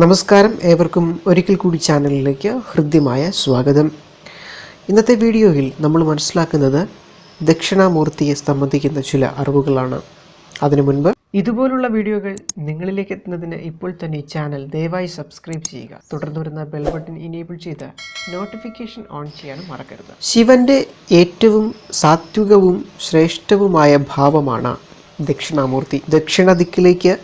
നമസ്കാരം. ഏവർക്കും ഒരിക്കൽ കൂടി ചാനലിലേക്ക് ഹൃദ്യമായ സ്വാഗതം. ഇന്നത്തെ വീഡിയോയിൽ നമ്മൾ മനസ്സിലാക്കുന്നത് ദക്ഷിണാമൂർത്തിയെ സംബന്ധിക്കുന്ന ചില അറിവുകളാണ്. അതിനു മുൻപ് ഇതുപോലുള്ള വീഡിയോകൾ നിങ്ങളിലേക്ക് എത്തുന്നതിന് ഇപ്പോൾ തന്നെ ഈ ചാനൽ ദയവായി സബ്സ്ക്രൈബ് ചെയ്യുക. തുടർന്ന് വരുന്ന ബെൽ ബട്ടൺ ഇനേബിൾ ചെയ്ത് നോട്ടിഫിക്കേഷൻ ഓൺ ചെയ്യാനും മറക്കരുത്. ശിവന്റെ ഏറ്റവും സാത്വികവും ശ്രേഷ്ഠവുമായ ഭാവമാണ് ദക്ഷിണാമൂർത്തി. ദക്ഷിണ ദിക്കിലേക്ക്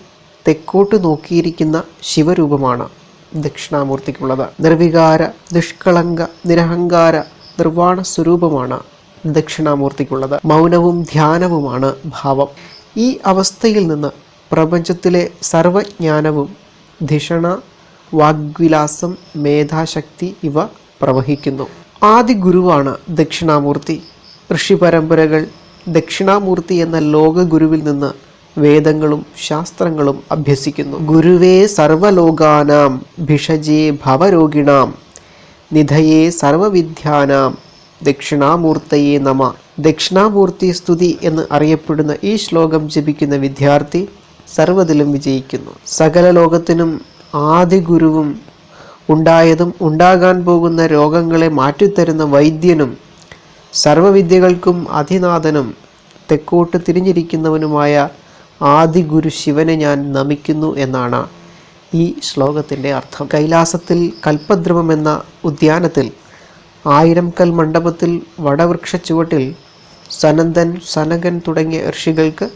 തെക്കോട്ട് നോക്കിയിരിക്കുന്ന ശിവരൂപമാണ് ദക്ഷിണാമൂർത്തിക്കുള്ളത്. നിർവികാര നിഷ്കളങ്ക നിരഹങ്കാര നിർവാണ സ്വരൂപമാണ് ദക്ഷിണാമൂർത്തിക്കുള്ളത്. മൗനവും ധ്യാനവുമാണ് ഭാവം. ഈ അവസ്ഥയിൽ നിന്ന് പ്രപഞ്ചത്തിലെ സർവജ്ഞാനവും ധിഷണ വാഗ്വിലാസം മേധാശക്തി ഇവ പ്രവഹിക്കുന്നു. ആദി ഗുരുവാണ് ദക്ഷിണാമൂർത്തി. ഋഷി പരമ്പരകൾ ദക്ഷിണാമൂർത്തി എന്ന ലോകഗുരുവിൽ നിന്ന് വേദങ്ങളും ശാസ്ത്രങ്ങളും അഭ്യസിക്കുന്നു. ഗുരുവേ സർവലോകാനാം ഭിഷജേ ഭവരോഗിണാം നിധയേ സർവവിദ്യാനാം ദക്ഷിണാമൂർത്തയെ നമ. ദക്ഷിണാമൂർത്തി സ്തുതി എന്ന് അറിയപ്പെടുന്ന ഈ ശ്ലോകം ജപിക്കുന്ന വിദ്യാർത്ഥി സർവതിലും വിജയിക്കുന്നു. സകല ലോകത്തിനും ആദി ഗുരുവും ഉണ്ടായതും ഉണ്ടാകാൻ പോകുന്ന രോഗങ്ങളെ മാറ്റിത്തരുന്ന വൈദ്യനും സർവവിദ്യകൾക്കും അധിനാഥനും തെക്കോട്ട് തിരിഞ്ഞിരിക്കുന്നവനുമായ ആദി ഗുരു ശിവനെ ഞാൻ നമിക്കുന്നു എന്നാണ് ഈ ശ്ലോകത്തിന്റെ അർത്ഥം. കൈലാസത്തിൽ കൽപ്പദ്രവം എന്ന ഉദ്യാനത്തിൽ ആയിരം കൽ മണ്ഡപത്തിൽ വടവൃക്ഷ ചുവട്ടിൽ സനന്ദൻ സനകൻ തുടങ്ങിയ ഋഷികൾക്ക്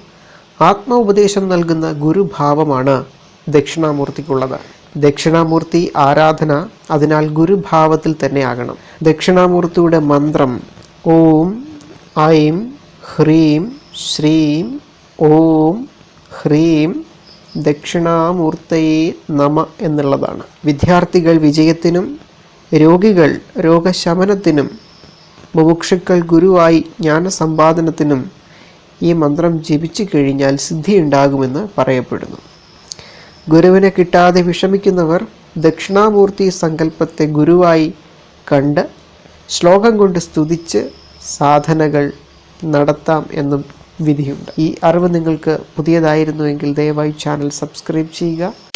ആത്മോപദേശം നൽകുന്ന ഗുരുഭാവമാണ് ദക്ഷിണാമൂർത്തിക്കുള്ളത്. ദക്ഷിണാമൂർത്തി ആരാധന അതിനാൽ ഗുരുഭാവത്തിൽ തന്നെ ആകണം. ദക്ഷിണാമൂർത്തിയുടെ മന്ത്രം ഓം ഐം ഹ്രീം ശ്രീം ഓം ഹ്രീം ദക്ഷിണാമൂർത്തയെ നമ എന്നുള്ളതാണ്. വിദ്യാർത്ഥികൾ വിജയത്തിനും രോഗികൾ രോഗശമനത്തിനും മുമുക്ഷുക്കൾ ഗുരുവായി ജ്ഞാനസമ്പാദനത്തിനും ഈ മന്ത്രം ജപിച്ചു കഴിഞ്ഞാൽ സിദ്ധിയുണ്ടാകുമെന്ന് പറയപ്പെടുന്നു. ഗുരുവിനെ കിട്ടാതെ വിഷമിക്കുന്നവർ ദക്ഷിണാമൂർത്തി സങ്കല്പത്തെ ഗുരുവായി കണ്ട് ശ്ലോകം കൊണ്ട് സ്തുതിച്ച് സാധനകൾ നടത്താം എന്നും വിധിയുണ്ട്. ഈ അറിവ് നിങ്ങൾക്ക് പുതിയതായിരുന്നുവെങ്കിൽ ദയവായി ചാനൽ സബ്സ്ക്രൈബ് ചെയ്യുക.